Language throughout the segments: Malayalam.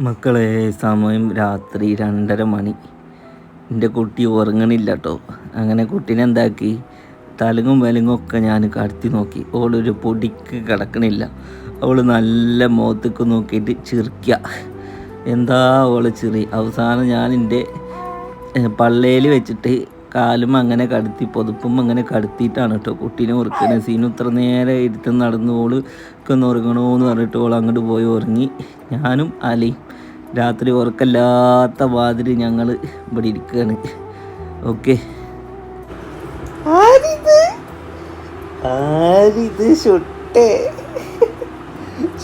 മക്കളെ സമയം രാത്രി രണ്ടര മണി. എന്റെ കുട്ടി ഉറങ്ങണില്ല കേട്ടോ അങ്ങനെ കുട്ടീനെ എന്താക്കി? തലങ്ങും വലങ്ങും ഒക്കെ ഞാൻ കടത്തി നോക്കി. ഓളൊരു പൊടിക്ക് കിടക്കണില്ല. അവൾ നല്ല മുഖത്തേക്ക് നോക്കിയിട്ട് ചിറിക്കുക എന്താ അവൾ ചിറി? അവസാനം ഞാൻ എന്റെ പള്ളയിൽ വെച്ചിട്ട് കാലും അങ്ങനെ കടത്തി പുതുപ്പും അങ്ങനെ കടത്തിയിട്ടാണ് കേട്ടോ കുട്ടീനെ ഉറക്കുന്നത് സീനു ഇത്ര നേരെ ഇരുത്ത് നടന്നു ഓൾ ഒക്കെ ഒന്ന് ഉറങ്ങണമെന്ന് പറഞ്ഞിട്ട് ഓൾ അങ്ങോട്ട് പോയി ഉറങ്ങി. ഞാനും അലയും രാത്രി ഉറക്കല്ലാത്ത മാതിരി ഞങ്ങൾ ഇവിടെ ഇരിക്കുകയാണ് ഓക്കെ. ആരിത്?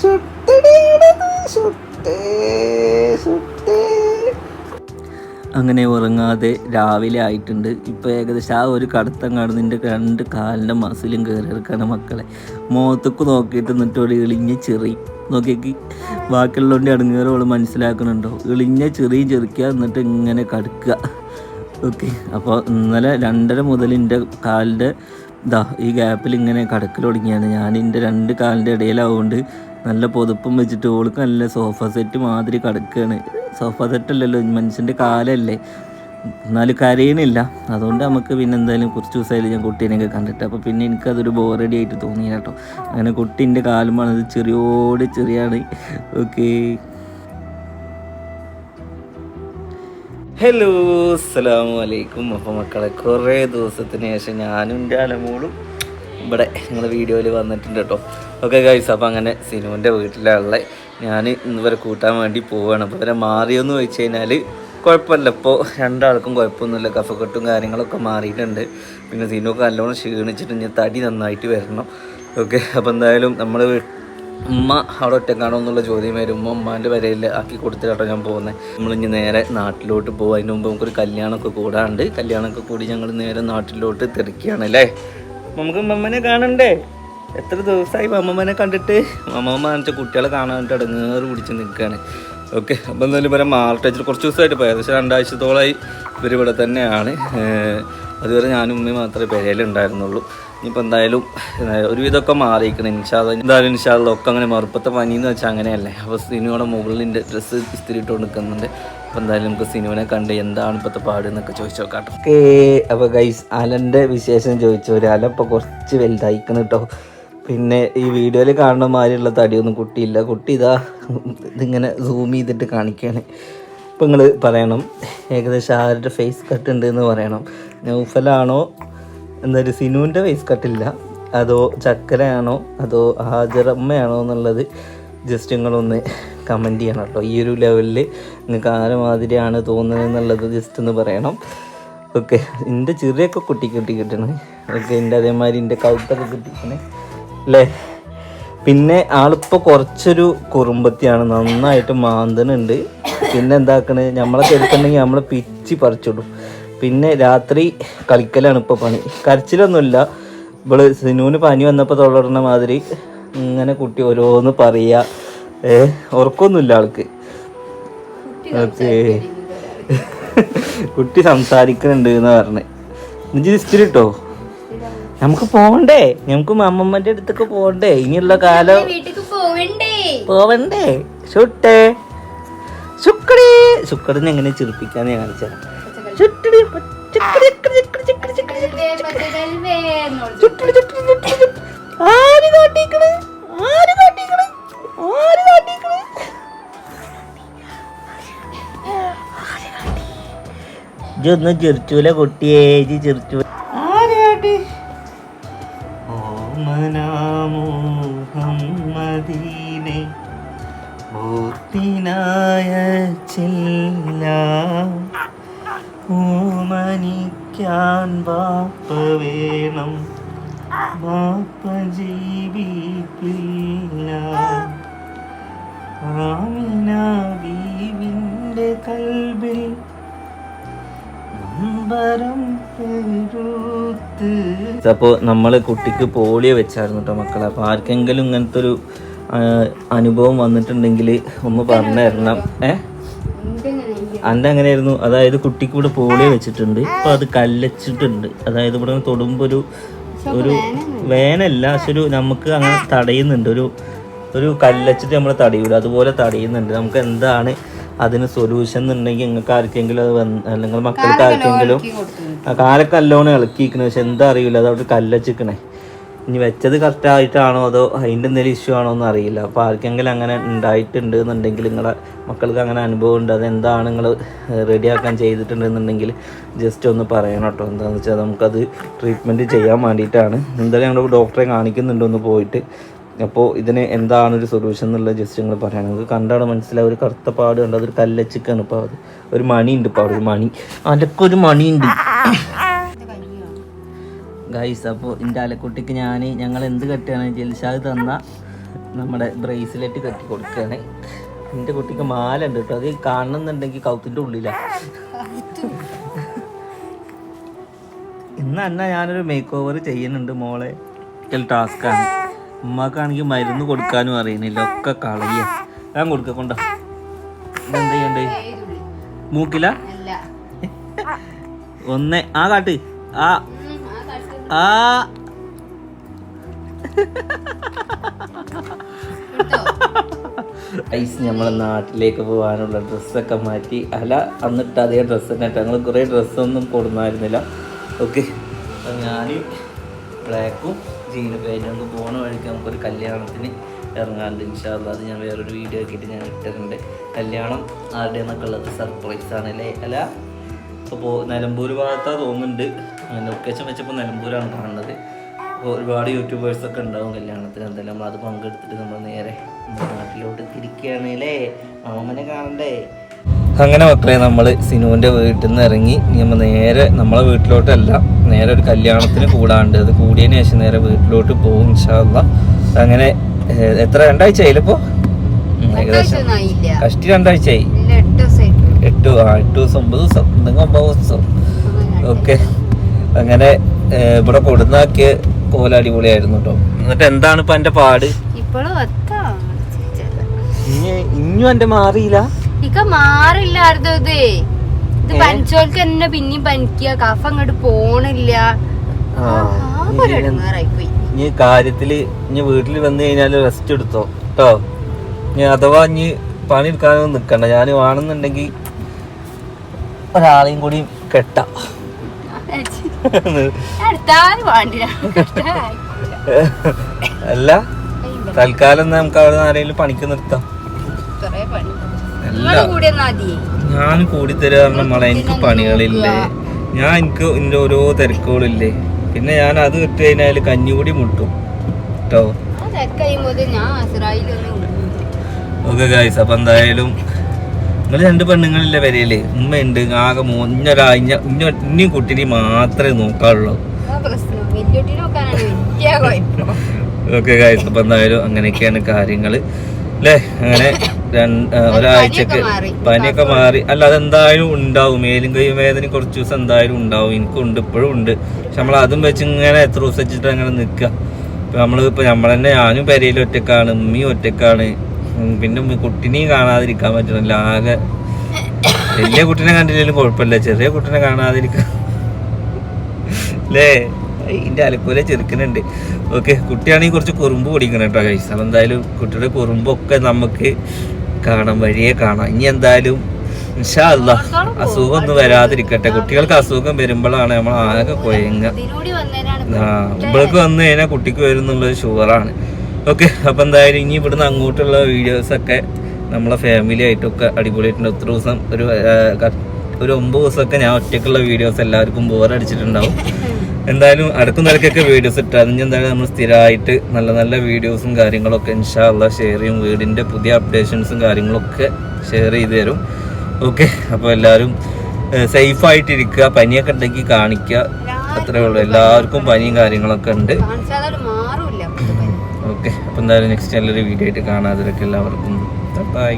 ഷുട്ടടിയാണത് ഷുട്ടേ ഷുട്ടേ അങ്ങനെ ഉറങ്ങാതെ രാവിലെ ആയിട്ടുണ്ട്. ഇപ്പോൾ ഏകദേശം ആ ഒരു കടത്തം കാണുന്ന എന്റെ രണ്ട് കാലിന്റെ മസിലും കയറി ഇറക്കാണ് മക്കളെ. മുഖത്തേക്ക് നോക്കിയിട്ട് എന്നിട്ട് ഒരു ഇളിഞ്ഞ ചെറി. നോക്കിയേക്ക്. ബാക്കിയുള്ളതുകൊണ്ട് അടങ്ങേറോൾ മനസ്സിലാക്കുന്നുണ്ടോ? ഇളിഞ്ഞ ചെറിയും ചെറിക്കുക എന്നിട്ട് ഇങ്ങനെ കടുക്കുക. ഓക്കെ അപ്പോൾ ഇന്നലെ രണ്ടര മുതൽ എന്റെ കാലിന്റെ ഇതാ ഈ ഗ്യാപ്പിൽ ഇങ്ങനെ കടക്കൽ തുടങ്ങിയാണ്. ഞാൻ എന്റെ രണ്ട് കാലിന്റെ ഇടയിലാവുകൊണ്ട് നല്ല പുതുപ്പും വെച്ചിട്ട് ഓൾക്ക് നല്ല സോഫ സെറ്റ് മാതിരി കിടക്കുകയാണ് സോഫ സെറ്റ് അല്ലല്ലോ മനുഷ്യന്റെ കാലല്ലേ. എന്നാലും കരയണില്ല. അതുകൊണ്ട് നമുക്ക് പിന്നെ എന്തായാലും കുറച്ച് ദിവസമായാലും ഞാൻ കുട്ടീനെയൊക്കെ കണ്ടിട്ട്. അപ്പോൾ പിന്നെ എനിക്കതൊരു ബോറടി ആയിട്ട് തോന്നി കേട്ടോ. അങ്ങനെ കുട്ടീന്റെ കാലുമാണ് അത് ചെറിയോട് ചെറിയാണ്. ഓക്കേ ഹലോ അസ്സാം വലൈക്കും അപ്പോൾ മക്കളെ കുറേ ദിവസത്തിന് ശേഷം ഞാനും എന്റെ അലമോളും ഇവിടെ നിങ്ങൾ വീഡിയോയിൽ വന്നിട്ടുണ്ട് കേട്ടോ. ഓക്കെ ഗൈസ് അപ്പോൾ അങ്ങനെ സിനുവിന്റെ വീട്ടിലുള്ള ഞാൻ ഇന്ന് വരെ കൂട്ടാൻ വേണ്ടി പോവുകയാണ് അപ്പോൾ ഇവരെ മാറിയെന്ന് ചോദിച്ചു കഴിഞ്ഞാൽ കുഴപ്പമില്ല. ഇപ്പോൾ രണ്ടാൾക്കും കുഴപ്പമൊന്നുമില്ല. കഫക്കെട്ടും കാര്യങ്ങളൊക്കെ മാറിയിട്ടുണ്ട്. പിന്നെ സിനുവൊക്കെ നല്ലോണം ക്ഷീണിച്ചിട്ട് ഞാൻ തടി നന്നായിട്ട് വരണം. ഓക്കെ അപ്പോൾ എന്തായാലും നമ്മൾ ഉമ്മ അവിടെ ഒറ്റക്കാണോ എന്നുള്ള ചോദ്യം വരും. ഉമ്മ ഉമ്മാന്റെ വരയിൽ ആക്കി കൊടുത്തിട്ടാണ് ഞാൻ പോകുന്നത് നമ്മൾ ഇനി നേരെ നാട്ടിലോട്ട് പോകും അതിന് മുമ്പ് നമുക്കൊരു കല്യാണമൊക്കെ കൂടാണ്ട് കല്യാണമൊക്കെ കൂടി ഞങ്ങൾ നേരെ നാട്ടിലോട്ട് തിരക്കുകയാണ് അല്ലേ? നമുക്ക് മമ്മനെ കാണണ്ടേ? എത്ര ദിവസമായി മമ്മമ്മനെ കണ്ടിട്ട്? മമ്മമ്മ കാണിച്ച കുട്ടികളെ കാണാനായിട്ട് അടങ്ങേറ് പിടിച്ച് നിൽക്കുകയാണ് ഓക്കെ അപ്പം എന്തായാലും ഇവരെ മാർട്ടേജിൽ കുറച്ച് ദിവസമായിട്ട് പോയത് ഏകദേശം രണ്ടാഴ്ചത്തോളമായി ഇവർ ഇവിടെ തന്നെയാണ് അതുവരെ ഞാനും ഉമ്മയും മാത്രമേ പെരയിലുണ്ടായിരുന്നുള്ളൂ ഇനിയിപ്പോൾ എന്തായാലും ഒരുവിധമൊക്കെ മാറിയിരിക്കണം. ഇൻഷാദ് എന്തായാലും ഇൻഷാദ് ഒക്കെ അങ്ങനെ മറുപ്പത്തെ പനി എന്ന് വെച്ചാൽ അങ്ങനെയല്ലേ. അപ്പോൾ സിനിമയുടെ മുകളിലിന്റെ ഡ്രസ്സ് ഇസ്തിരി ഇട്ട് കൊടുക്കുന്നുണ്ട് അപ്പോൾ എന്തായാലും നമുക്ക് സിനിമനെ കണ്ട് എന്താണ് ഇപ്പോഴത്തെ പാട് എന്നൊക്കെ ചോദിച്ചു നോക്കാം ഓക്കേ അപ്പോൾ ഗൈസ് അലന്റെ വിശേഷം ചോദിച്ചു. ഒരു അല ഇപ്പോൾ കുറച്ച് വലുതായിക്കണം കേട്ടോ പിന്നെ ഈ വീഡിയോയിൽ കാണുന്ന മാതിരിയുള്ള തടിയൊന്നും കുട്ടിയില്ല. കുട്ടി ഇതാ ഇതിങ്ങനെ സൂം ചെയ്തിട്ട് കാണിക്കുകയാണ് ഇപ്പം നിങ്ങൾ പറയണം ഏകദേശം ആരുടെ ഫേസ് കട്ട് ഉണ്ട് എന്ന് പറയണം. നൗഫലാണോ എന്നൊരു സിനുവിന്റെ ഫേസ് കട്ടില്ല അതോ ചക്കരയാണോ അതോ ഹാജറമ്മയാണോ എന്നുള്ളത് ജസ്റ്റ് നിങ്ങളൊന്ന് കമന്റ് ചെയ്യണം കേട്ടോ ഈ ഒരു ലെവലിൽ നിങ്ങൾക്ക് ആരമാതിരിയാണ് തോന്നുന്നത് എന്നുള്ളത് ജസ്റ്റ് ഒന്ന് പറയണം. ഓക്കെ എന്റെ ചെറിയൊക്കെ കുട്ടി കുട്ടി കിട്ടണേ. ഓക്കെ എന്റെ അതേമാതിരി എന്റെ കൗത്തൊക്കെ കിട്ടിക്കണേ. അല്ലേ പിന്നെ ആളിപ്പോൾ കുറച്ചൊരു കുറുമ്പത്തിയാണ് നന്നായിട്ട് മാന്തനുണ്ട് പിന്നെ എന്താക്കണേ? നമ്മളെ ചെറുക്കുണ്ടെങ്കിൽ നമ്മളെ പിച്ചി പറിച്ചിടും. പിന്നെ രാത്രി കളിക്കലാണ് ഇപ്പോൾ പണി. കരച്ചിലൊന്നുമില്ല. ഇവൾ സിനുവിന് പനി വന്നപ്പോൾ തുടർന്ന മാതിരി ഇങ്ങനെ കുട്ടി ഓരോന്ന് പറയുക ഏ ഉറക്കൊന്നുമില്ല ആൾക്ക്. ഓക്കെ. കുട്ടി സംസാരിക്കുന്നുണ്ട് എന്ന് പറഞ്ഞ്. ഇസ്തിരി ഇട്ടോ? നമുക്ക് പോണ്ടേ നമുക്ക് അമ്മമ്മന്റെ അടുത്തൊക്കെ പോണ്ടേ ഇനിയുള്ള കാലം പോവണ്ടേ? പോവണ്ടേ? ഷുട്ടേ. ശുക്കടി ശുക്കടിനെ എങ്ങനെ ചിരിപ്പിക്കാന്ന് ഞാൻ കാണിച്ചു ചുട്ടടി, ചുട്ടടി. ആര് കാട്ടിക്കണ്? ആര് കാട്ടിക്കണ്? ആര് കാട്ടിക്കണ്? ചിരിച്ചൂല കുട്ടിയെ ഇജ്ജ് ചിരിച്ചു ആര് കാട്ടി മൂർത്തിനായ ചില്ല ഓമനിക്കാൻ വാപ്പ വേണം വാപ്പ ജീവിപ്പില്ല ആമിന ബീവിന്റെ കൽബിൽ അപ്പോൾ നമ്മൾ കുട്ടിക്ക് പോളിയോ വെച്ചായിരുന്നു കേട്ടോ മക്കളെ. അപ്പോൾ ആർക്കെങ്കിലും ഇങ്ങനത്തെ ഒരു അനുഭവം വന്നിട്ടുണ്ടെങ്കിൽ ഒന്ന് പറഞ്ഞു തരണം. ഏ? അന്റെ അങ്ങനെയായിരുന്നു അതായത് കുട്ടിക്ക് ഇവിടെ പോളിയോ വെച്ചിട്ടുണ്ട്. അപ്പോൾ അത് കല്ലച്ചിട്ടുണ്ട്. അതായത് ഇവിടെ തൊടുമ്പോൾ ഒരു ഒരു വേനല്ല പക്ഷെ ഒരു നമുക്ക് അങ്ങനെ തടയുന്നുണ്ട്. ഒരു ഒരു കല്ലച്ചിട്ട് നമ്മൾ തടയൂല. അതുപോലെ തടയുന്നുണ്ട്. നമുക്ക് എന്താണ് അതിന് സൊല്യൂഷൻ എന്നുണ്ടെങ്കിൽ നിങ്ങൾക്ക് ആർക്കെങ്കിലും അത് വന്ന് അല്ലെങ്കിൽ മക്കൾക്ക് ആർക്കെങ്കിലും ആ കാലൊക്കെ നല്ലോണം ഇളക്കിയിരിക്കണ. പക്ഷെ എന്താ അറിയില്ല. അതവിടെ കല്ലച്ചിക്കണേ ഇനി വെച്ചത് കറക്റ്റ് ആയിട്ടാണോ അതോ അതിന്റെ എന്തെങ്കിലും ഇഷ്യൂ ആണോ എന്ന് അറിയില്ല. അപ്പോൾ ആർക്കെങ്കിലും അങ്ങനെ ഉണ്ടായിട്ടുണ്ട് എന്നുണ്ടെങ്കിൽ നിങ്ങളെ മക്കൾക്ക് അങ്ങനെ അനുഭവം ഉണ്ട്. അതെന്താണ് നിങ്ങൾ റെഡിയാക്കാൻ ചെയ്തിട്ടുണ്ടെന്നുണ്ടെങ്കിൽ ജസ്റ്റ് ഒന്ന് പറയണം കേട്ടോ. എന്താണെന്ന് വെച്ചാൽ നമുക്കത് ട്രീറ്റ്മെന്റ് ചെയ്യാൻ വേണ്ടിയിട്ടാണ്. എന്തായാലും ഞങ്ങൾ ഡോക്ടറെ കാണിക്കുന്നുണ്ട് ഒന്ന് പോയിട്ട്. അപ്പോൾ ഇതിന് എന്താണ് ഒരു സൊല്യൂഷൻ എന്നുള്ള ജസ്റ്റ് നിങ്ങൾ പറയാം നിങ്ങൾക്ക് കണ്ടാണ് മനസ്സിലാവും ഒരു കറുത്ത പാട് കണ്ട്? അതൊരു കല്ലച്ചിക്കാണ് ഇപ്പോൾ അത് ഒരു മണി ഉണ്ട് ഇപ്പോൾ അവിടെ ഒരു മണി. അതിലൊക്കെ ഒരു മണിയുണ്ട്. ഗൈസ് അപ്പോൾ എന്റെ അലക്കുട്ടിക്ക് ഞാൻ ഞങ്ങൾ എന്ത് കെട്ടുകയാണ് ജൽഷാദ് തന്ന നമ്മുടെ ബ്രേസ്ലെറ്റ് കെട്ടി കൊടുക്കുകയാണ് എന്റെ കുട്ടിക്ക് മാല ഉണ്ട് കേട്ടോ. അത് കാണുന്നുണ്ടെങ്കിൽ കൗത്തിന്റെ ഉള്ളിലാണ് ഇന്ന് അന്ന ഞാനൊരു മേക്ക് ഓവർ ചെയ്യുന്നുണ്ട് മോളെ. ടാസ്ക്കാണ് ഉമ്മക്കാണെങ്കിൽ മരുന്ന് കൊടുക്കാനും അറിയുന്നില്ല. ഒക്കെ കളയ. ഞാൻ കൊടുക്ക കൊണ്ട എന്ത് ചെയ്യണ്ടേ മൂക്കില? ഒന്ന് ആ കാട്ട്. ആ. ആ. ഐസ് നമ്മളെ നാട്ടിലേക്ക് പോകാനുള്ള ഡ്രസ്സൊക്കെ മാറ്റി. അല്ല അന്നിട്ട് അതേ ഡ്രസ്സ് തന്നെ ഞങ്ങൾ കുറേ ഡ്രസ്സൊന്നും കൊടുന്നായിരുന്നില്ല. ഓക്കെ അപ്പം ഞാൻ ബ്ലാക്കും ജീന് പേരും പോണ വഴിക്ക് നമുക്കൊരു കല്യാണത്തിന് ഇറങ്ങാറുണ്ട് ഇൻഷാല്ല അത് ഞാൻ വേറൊരു വീഡിയോ ആക്കിയിട്ട് ഞാൻ ഇട്ടിട്ടുണ്ട്. കല്യാണം ആരുടെ എന്നൊക്കെ ഉള്ളത് സർപ്രൈസ് ആണല്ലേ? അല്ല? അപ്പോൾ നിലമ്പൂർ ഭാഗത്താണ് തോന്നുന്നുണ്ട്. ലൊക്കേഷൻ വെച്ചപ്പോൾ നിലമ്പൂരാണ് കാണുന്നത്. അപ്പോൾ ഒരുപാട് യൂട്യൂബേഴ്സ് ഒക്കെ ഉണ്ടാവും കല്യാണത്തിന്. എന്തായാലും നമ്മൾ അത് പങ്കെടുത്തിട്ട് നമ്മൾ നേരെ നമ്മുടെ നാട്ടിലോട്ട് തിരിക്കുകയാണ് അല്ലേ മാമനെ കാണണ്ടേ? അങ്ങനെ മക്കളെ നമ്മൾ സിനുവിന്റെ വീട്ടിൽ നിന്ന് ഇറങ്ങി നമ്മൾ നേരെ നമ്മളെ വീട്ടിലോട്ടല്ല നേരെ ഒരു കല്യാണത്തിന് കൂടാണ്ട്. അത് കൂടിയതിന് ശേഷം നേരെ വീട്ടിലോട്ട് പോകും ഇൻഷാല്ല അങ്ങനെ എത്ര രണ്ടാഴ്ച ആയില്ലപ്പോൾ ഏകദേശം. കഷ്ടി രണ്ടാഴ്ചയായി. എട്ട് ആ എട്ട് ദിവസം ഒമ്പത് ദിവസം എന്തെങ്കിലും ഒമ്പത് ദിവസം. ഓക്കെ. അങ്ങനെ ഇവിടെ കൊടുന്നാക്കിയ കോല അടിപൊളിയായിരുന്നു കേട്ടോ എന്നിട്ട് എന്താണ് ഇപ്പൊ എന്റെ പാട്? ഇനിയും ഇഞ്ഞും എന്റെ മാറിയില്ല? ഇക്ക മാറില്ലായിരുന്നു ഇത്. ഇത് പനിച്ചോൾക്ക് എന്നെ പിന്നെയും പനിക്കുക. കഫ അങ്ങോട്ട് പോണില്ല. ഇനി കാര്യത്തിൽ ഇനി വീട്ടിൽ വന്നു കഴിഞ്ഞാൽ റെസ്റ്റ് എടുത്തോ. കേട്ടോ ഇനി അഥവാ ഇനി പണി എടുക്കാനൊന്നും നിക്കണ്ട. ഞാൻ വേണമെന്നുണ്ടെങ്കിൽ ഒരാളെയും കൂടി കെട്ട. അല്ല തൽക്കാലം നമുക്ക് അവിടെ ആരെങ്കിലും പണിക്ക് നിർത്താം. അല്ല. ഞാൻ കൂടി തരാറിന് നമ്മളെ എനിക്ക് പണികളില്ലേ. ഞാൻ എനിക്ക് എന്റെ ഓരോ തിരക്കുകളില്ലേ. പിന്നെ ഞാൻ അത് ഇട്ട് കഴിഞ്ഞാൽ കഞ്ഞി കൂടി മുട്ടും കേട്ടോ ഓക്കെ ഗായ്സ് അപ്പം എന്തായാലും നിങ്ങൾ രണ്ട് പെണ്ണുങ്ങളില്ലേ ഉമ്മ ഉണ്ട് ആകെ മൂന്നൊരാഴ്ച ഇനി കുട്ടിനെ മാത്രമേ നോക്കാറുള്ളൂ. പ്രശ്നം. വലിയൊട്ടി നോക്കാനാണ് വലിയ കുഴപ്പം. ഓക്കെ ഗായ്സ് അപ്പം എന്തായാലും അങ്ങനെയൊക്കെയാണ് കാര്യങ്ങൾ അല്ലേ അങ്ങനെ ഒരാഴ്ചക്ക് പനിയൊക്കെ മാറി. അല്ല അതെന്തായാലും ഉണ്ടാവും. മേലും കൈ വേദന കുറച്ച് ദിവസം എന്തായാലും ഉണ്ടാവും. എനിക്കുണ്ട് ഇപ്പോഴും ഉണ്ട്. പക്ഷെ നമ്മൾ അതും വെച്ച് ഇങ്ങനെ എത്ര ദിവസം വെച്ചിട്ട് അങ്ങനെ നിൽക്കുക ഇപ്പൊ നമ്മൾ ഇപ്പം നമ്മൾ തന്നെ ഞാനും പെരയിൽ ഒറ്റക്കാണ് ഉമ്മയും ഒറ്റക്കാണ്. പിന്നെ കുട്ടിനെയും കാണാതിരിക്കാൻ പറ്റണില്ല. ആകെ വലിയ കുട്ടിനെ കണ്ടില്ലെങ്കിലും കുഴപ്പമില്ല. ചെറിയ കുട്ടിനെ കാണാതിരിക്കാൻ അല്ലേ ഇതിന്റെ അലക്കൂല ചെറുക്കനുണ്ട്. ഓക്കെ കുട്ടിയാണെങ്കിൽ കുറച്ച് കുറുമ്പ് പൊടിക്കണം കേട്ടോ കൈസ് അപ്പം എന്തായാലും കുട്ടിയുടെ കുറുമ്പൊക്കെ നമുക്ക് കാണാം വഴിയെ കാണാം. ഇനി എന്തായാലും ഇൻഷാ അല്ലാ അസുഖം ഒന്നും വരാതിരിക്കട്ടെ. കുട്ടികൾക്ക് അസുഖം വരുമ്പോഴാണ് നമ്മൾ ആകെ കൊയങ്ങ ആ ഇവൾക്ക് വന്നു കഴിഞ്ഞാൽ കുട്ടിക്ക് വരും എന്നുള്ളത് ഷുവറാണ് ഓക്കെ അപ്പം എന്തായാലും ഇനി ഇവിടുന്ന് അങ്ങോട്ടുള്ള വീഡിയോസൊക്കെ നമ്മളെ ഫാമിലി ആയിട്ടൊക്കെ അടിപൊളിയായിട്ടുണ്ട്. ഒത്തിരി ദിവസം ഒരു ഒരു ഒമ്പത് ദിവസമൊക്കെ ഞാൻ ഒറ്റയ്ക്കുള്ള വീഡിയോസ് എല്ലാവർക്കും ബോർ ബോറടിച്ചിട്ടുണ്ടാവും എന്തായാലും അടുക്കും നിരക്കൊക്കെ വീഡിയോസ് ഇട്ട്. അതിന് എന്തായാലും നമ്മൾ സ്ഥിരമായിട്ട് നല്ല നല്ല വീഡിയോസും കാര്യങ്ങളൊക്കെ ഇൻഷാല്ല ഷെയർ ചെയ്യും. വീടിന്റെ പുതിയ അപ്ഡേഷൻസും കാര്യങ്ങളൊക്കെ ഷെയർ ചെയ്ത് തരും. ഓക്കെ അപ്പോൾ എല്ലാവരും സേഫ് ആയിട്ടിരിക്കുക. പനിയൊക്കെ ഉണ്ടെങ്കിൽ കാണിക്കുക. അത്രേ ഉള്ളൂ. എല്ലാവർക്കും പനിയും കാര്യങ്ങളൊക്കെ ഉണ്ട്. അപ്പോൾ എന്തായാലും നെക്സ്റ്റ് നല്ലൊരു വീഡിയോ ആയിട്ട് കാണാതിരൊക്കെ എല്ലാവർക്കും ബൈ